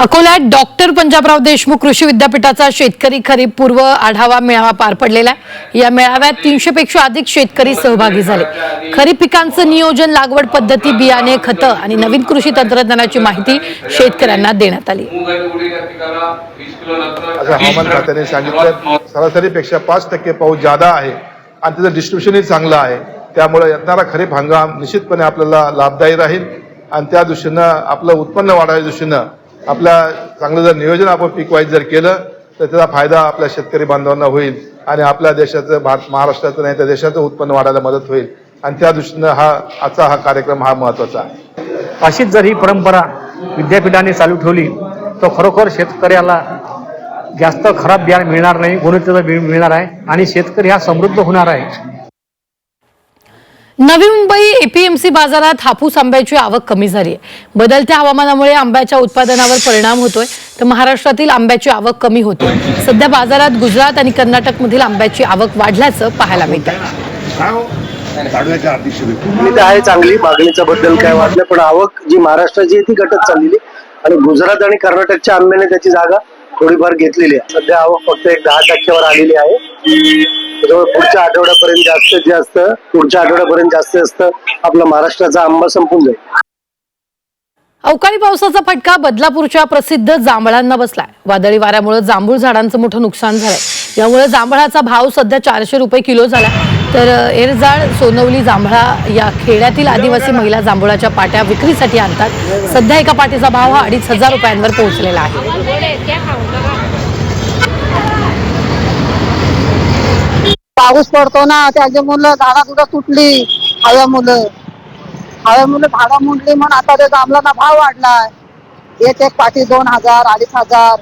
अकोल्यात डॉक्टर पंजाबराव देशमुख कृषी विद्यापीठाचा शेतकरी खरीप पूर्व आढावा मेळावा पार पडलेला आहे. या मेळाव्यात तीनशे पेक्षा अधिक शेतकरी सहभागी झाले. खरीप पिकांचं नियोजन लागवड पद्धती बियाणे खतं आणि नवीन कृषी तंत्रज्ञानाची माहिती शेतकऱ्यांना देण्यात आली. हवामान खात्याने सांगितलं. सरासरीपेक्षा पाच टक्के पाऊस जादा आहे आणि त्याचं डिस्ट्रीब्युशनही चांगलं आहे त्यामुळे येणारा खरीप हंगाम निश्चितपणे आपल्याला लाभदायी राहील आणि त्या दृष्टीनं आपलं उत्पन्न वाढाव्या दृष्टीनं आपल्या चांगलं जर नियोजन आपण पीक जर केलं तर त्याचा फायदा आपल्या शेतकरी बांधवांना होईल आणि आपल्या देशाचं भारत महाराष्ट्राचं नाही तर देशाचं उत्पन्न वाढायला मदत होईल. आणि त्या दृष्टीनं हा आजचा हा कार्यक्रम हा महत्त्वाचा आहे. अशीच जर ही परंपरा विद्यापीठाने चालू ठेवली तर खरोखर शेतकऱ्याला जास्त खराब बियाणं मिळणार नाही गुणवत्तेचं मिळणार आहे आणि शेतकरी हा समृद्ध होणार आहे. नवी मुंबई एपीएमसी बाजारात हापूस आंब्याची आवक कमी झाली आहे बदलत्या हवामानामुळे आंब्याच्या उत्पादनावर परिणाम होतोय. तर महाराष्ट्रातील आंब्याची आवक कमी होते सध्या बाजारात गुजरात आणि कर्नाटकमधील आंब्याची आवक वाढल्याचं पाहायला मिळतं तर आहे चांगली. मागणीच्या बद्दल काय वाटलं पण आवक जी महाराष्ट्राची आहे ती घटत चाललेली आणि गुजरात आणि कर्नाटकच्या आंब्याने त्याची जागा थोडीफार घेतलेली आहे. सध्या आवक फक्त एक दहा टक्क्यावर आलेली आहे. त्याच्यामुळे पुढच्या आठवड्यापर्यंत जास्तीत जास्त पुढच्या आठवड्यापर्यंत जास्त असतं आपला महाराष्ट्राचा आंबा संपून जाईल. अवकाळी पावसाचा फटका बदलापूरच्या प्रसिद्ध जांभळांना बसलाय. वादळी वाऱ्यामुळे जांभूळ झाडांचं मोठं नुकसान झालंय. यामुळे जांभळाचा भाव सध्या चारशे रुपये किलो झाला तर एरजाळ सोनवली जांभळा या खेड्यातील आदिवासी महिला जांभळाच्या पाट्या विक्रीसाठी आणतात. सध्या एका पाटीचा भाव हा अडीच हजार रुपयांवर पोहोचलेला आहे. पाऊस पडतो ना. त्याचे मुलं झाडा सुद्धा तुटली. हव्या मुलं. हव्या मुलं झाडा मुंडली म्हणून आता ते जांभळाचा भाव वाढलाय. एक एक पाठी दोन हजार अडीच हजार.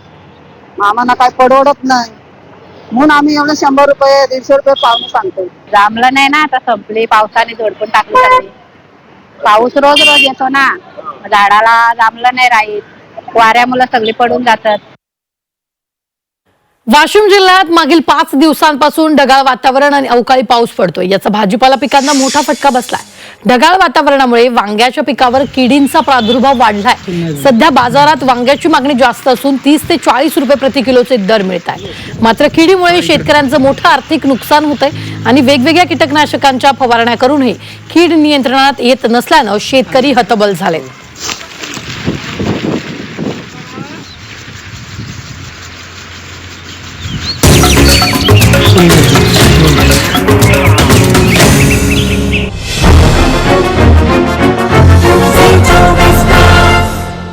आम्हाला काय परवडत नाही. म्हणून आम्ही एवढं शंभर रुपये दीडशे रुपये पाहुणे सांगतो जांभळं नाही ना आता संपली. पावसाने झोडपून टाकली सगळी. पाऊस रोज रोज येतो ना. झाडाला जांभळं नाही राहील वाऱ्यामुळे सगळी पडून जातात. वाशिम जिल्ह्यात मागील पाच दिवसांपासून ढगाळ वातावरण आणि अवकाळी पाऊस पडतोय. याचा भाजीपाला पिकांना मोठा फटका बसलाय. ढगाळ वातावरणामुळे वांग्याच्या पिकावर किडींचा प्रादुर्भाव वाढलाय. सध्या बाजारात वांग्याची मागणी जास्त असून तीस ते चाळीस रुपये प्रति किलोचे दर मिळत आहे मात्र किडीमुळे शेतकऱ्यांचं मोठं आर्थिक नुकसान होत आहे आणि वेगवेगळ्या कीटकनाशकांच्या फवारण्या करूनही कीड नियंत्रणात येत नसल्यानं शेतकरी हतबल झाले